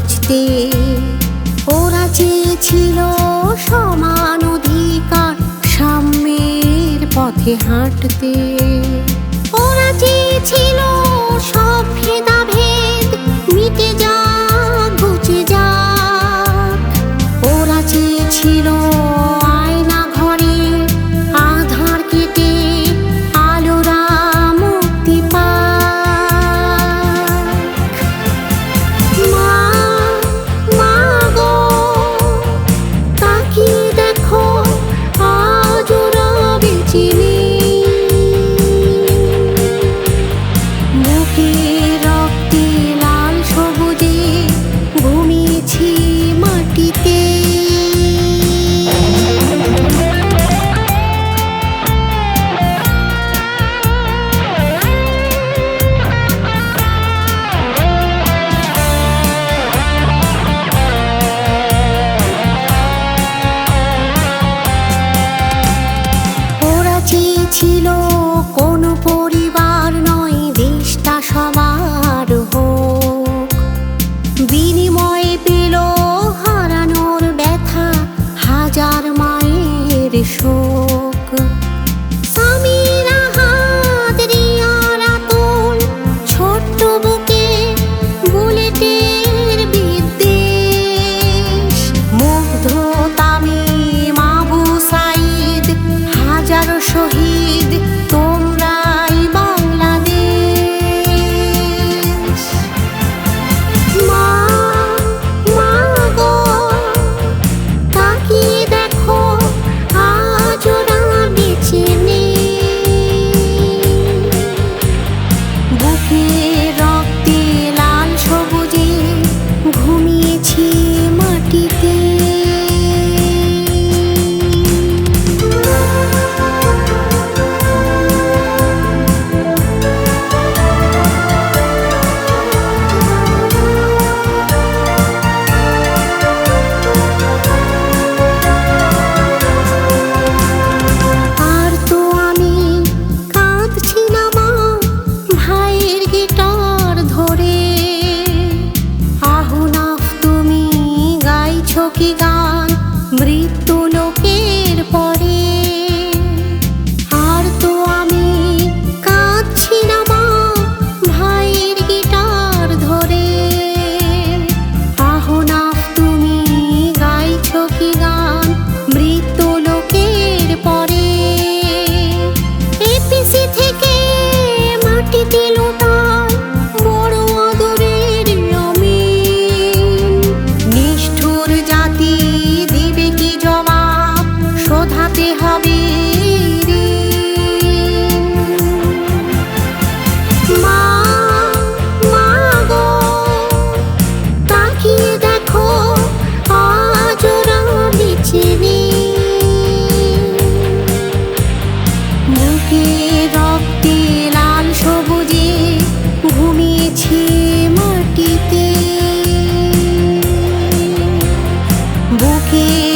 খুঁজতে ওরা চেয়েছিল সমান অধিকার সাম্যের পথে হাঁটতে। ওরা চেয়েছিল kilo বুকে লাল সবুজে ঘুমিয়েছে মাটিতে। বুকে